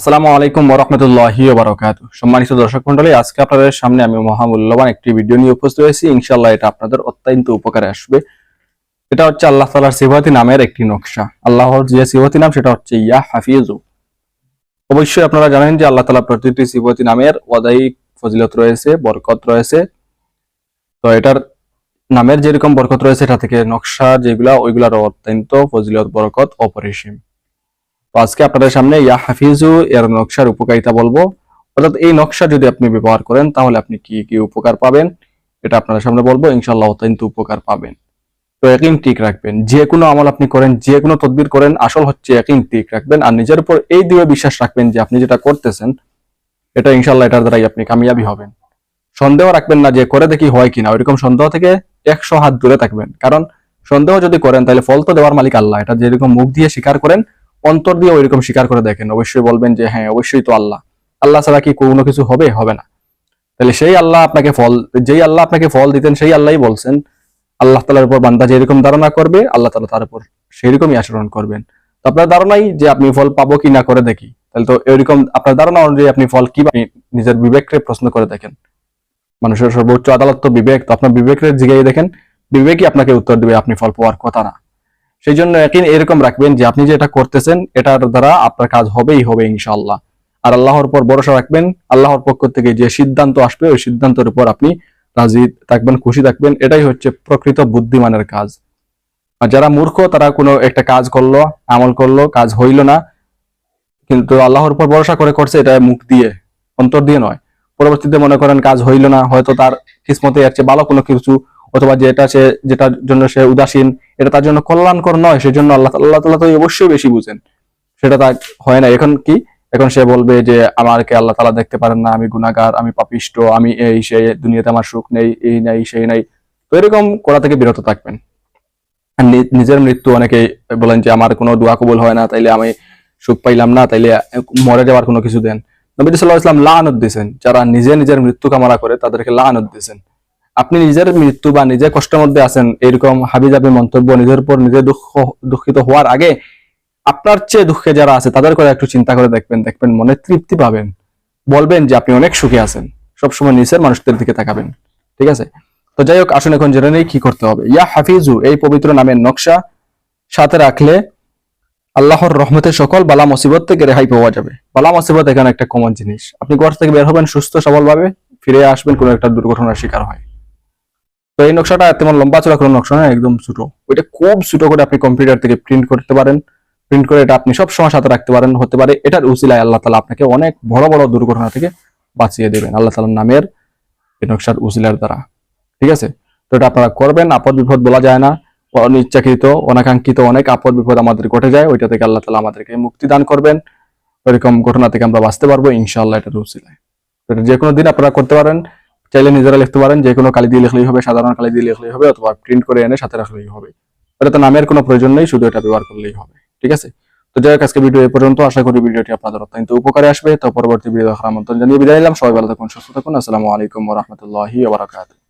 আসসালামু আলাইকুম ওরহমতুল্লাহি বারকাত সম্মানিত দর্শক মন্ডলী আজকে আপনাদের সামনে আমি মহামূল্যবান একটি ভিডিও নিয়ে উপস্থিত হয়েছি। ইনশাআল্লাহ এটা আপনাদের অত্যন্ত উপকারে আসবে। এটা হচ্ছে আল্লাহ তালার সিফাতি নামের একটি নকশা। আল্লাহর যে সিফাতি নাম, সেটা হচ্ছে ইয়া হাফিজু অবশ্যই আপনারা জানেন যে আল্লাহ তালা প্রতিটি সিফাতি নামের ওয়াদাই ফজিলত রয়েছে, বরকত রয়েছে। তো এটার নামের যেরকম বরকত রয়েছে, এটা থেকে নকশা যেগুলা ওইগুলার অত্যন্ত ফজিলত, বরকত, অপরিসীম। তো আজকে আপনাদের সামনে ইয়া হাফিজু এর নকশার উপকারিতা বলব। অর্থাৎ এই নকশা যদি আপনি ব্যবহার করেন, তাহলে আপনি কি কি উপকার পাবেন? এটা আপনাদের সামনে বলব ইনশাল্লাহ অত্যন্ত উপকার পাবেন। তো একই ঠিক রাখবেন। যে কোনো আমল আপনি করেন, যে কোনো তদবির করেন, আসল হচ্ছে একই ঠিক রাখবেন। আর নিজের উপর এই দিয়ে বিশ্বাস রাখবেন যে আপনি যেটা করতেছেন, এটা ইনশাল্লাহ এটার দ্বারাই আপনি কামিয়াবি হবেন। সন্দেহ রাখবেন না যে করে দেখি হয় কিনা। ওইরকম সন্দেহ থেকে একশো হাত দূরে থাকবেন। কারণ সন্দেহ যদি করেন, তাহলে ফল তো দেওয়ার মালিক আল্লাহ। এটা যেরকম মুখ দিয়ে স্বীকার করেন অন্তর দিয়ে ওইরকম স্বীকার করে দেখেন, অবশ্যই বলবেন যে হ্যাঁ অবশ্যই তো আল্লাহ। আল্লাহ ছাড়া কি কোনো কিছু হবে? হবে না। তাহলে সেই আল্লাহ আপনাকে ফল, যেই আল্লাহ আপনাকে ফল দিতেন, সেই আল্লাহই বলছেন, আল্লাহ তালার উপর বান্দা যেরকম ধারণা করবে, আল্লাহ তালা তার উপর সেই রকমই আচরণ করবেন। তো আপনার ধারণাই যে আপনি ফল পাবো কি না করে দেখি। তাহলে তো এরকম আপনার ধারণা অনুযায়ী আপনি ফল কি নিজের বিবেককে প্রশ্ন করে দেখেন। মানুষের সর্বোচ্চ আদালত তো বিবেক, তো আপনার বিবেকের জিগাই দেখেন, বিবেকই আপনাকে উত্তর দিবে আপনি ফল পাওয়ার কথা না। সেই জন্য একই এরকম রাখবেন যে আপনি যেটা করতেছেন, এটার দ্বারা আপনার কাজ হবেই হবে ইনশাআল্লাহ। আর আল্লাহর উপর ভরসা রাখবেন, আল্লাহর পক্ষ থেকে যে সিদ্ধান্ত আসবে, ওই সিদ্ধান্তের উপর আপনি রাজি থাকবেন, খুশি থাকবেন। এটাই হচ্ছে প্রকৃত বুদ্ধিমানের কাজ। আর যারা মূর্খ, তারা কোনো একটা কাজ করল, আমল করল, কাজ হইল না। কিন্তু আল্লাহর উপর ভরসা করে করছে, এটা মুখ দিয়ে, অন্তর দিয়ে নয়। পরবর্তীতে মনে করেন কাজ হইল না, হয়তো তার কিসমতে এর ভালো কোনো কিছু অথবা যেটা সে, যেটার জন্য সে উদাসীন, এটা তার জন্য কল্যাণকর নয়, সেজন্য আল্লাহ আল্লাহ তালা তো অবশ্যই বেশি বুঝেন। সেটা তার হয় না। এখন কি? এখন সে বলবে যে আমাকে আল্লাহ তালা দেখতে পারেন না, আমি গুণাগার আমি পাপিষ্ট, আমি এই সে দুনিয়াতে আমার সুখ নেই, এই নেই, সেই নেই। তো এরকম করা থেকে বিরত থাকবেন। নিজের মৃত্যু অনেকে বলেন যে, আমার কোনো দোয়া কবুল হয় না, তাইলে আমি সুখ পাইলাম না, তাইলে মরে যাওয়ার কোনো কিছু দেন। নবী সাল্লাহ ইসলাম লানত দিয়েছেন। যারা নিজে নিজের মৃত্যু কামনা করে, তাদেরকে লানত দিয়েছেন। আপনি নিজের মৃত্যু বা নিজের কষ্টের মধ্যে আছেন এরকম হাবিজাবি মন্তব্য নিজের উপর নিজে দুঃখ, দুঃখিত হওয়ার আগে আপনার চেয়ে দুঃখে যারা আছে, তাদের করে একটু চিন্তা করে দেখবেন দেখবেন মনে তৃপ্তি পাবেন। বলবেন যে আপনি অনেক সুখে আছেন, সবসময় নিচের মানুষদের দিকে তাকাবেন, ঠিক আছে? তো যাই হোক, আসুন এখন জেনে নেই কি করতে হবে। ইয়া হাফিজু, এই পবিত্র নামের নকশা সাথে রাখলে আল্লাহর রহমতের সকল বালা মুসিবত থেকে রেহাই পাওয়া যাবে। বালা মুসিবত এখানে একটা কমন জিনিস। আপনি ঘর থেকে বের হবেন সুস্থ সবল ভাবে ফিরে আসবেন, কোনো একটা দুর্ঘটনার শিকার হয়। তো এই নকশাটা তেমন লম্বা চড়া কোনো নকশা না, একদম ছোট। ওইটা খুব ছোট করে আপনি কম্পিউটার থেকে প্রিন্ট করতে পারেন। প্রিন্ট করে এটা আপনি সব সময় সাথে রাখতে পারেন, হতে পারে এটার উসিলায় আল্লাহ তালা আপনাকে অনেক বড় বড় দুর্ঘটনা থেকে বাঁচিয়ে দেবেন, আল্লাহ তালার নামের এই নকশার উসিলার দ্বারা। ঠিক আছে? তো এটা আপনারা করবেন, আপদ বিপদ বলা যায় না। অনিচ্ছাকৃত, অনাকাঙ্ক্ষিত অনেক আপদ বিপদ আমাদের ঘটে যায়, ওইটা থেকে আল্লাহ তালা আমাদেরকে মুক্তি দান করবেন। ওইরকম ঘটনা থেকে আমরা বাঁচতে পারব, ইনশাআল্লাহ এটা উসিলায় তো এটা যে কোনো দিন আপনারা করতে পারেন। চাইলে নিজেরা লিখতে পারেন যে কোনো কালি দিয়ে লিখলেই হবে, সাধারণ কালি দিয়ে লিখলেই হবে, অথবা প্রিন্ট করে এনে সাথে রাখলেই হবে। এটা তো নামের কোনো প্রয়োজন নেই, শুধু এটা ব্যবহার করলেই হবে, ঠিক আছে? তো যাই হোক, আজকে ভিডিও এ পর্যন্ত, আশা করি ভিডিওটি আপনাদের অত্যন্ত উপকারে আসবে। তো পরবর্তী ভিডিও দেখার আমন্ত্রণ জানিয়ে বিদায় নিলাম। সবাই ভালো থাকুন, সুস্থ থাকুন। আসসালামু আলাইকুম ওয়া ওবরাকাতুহ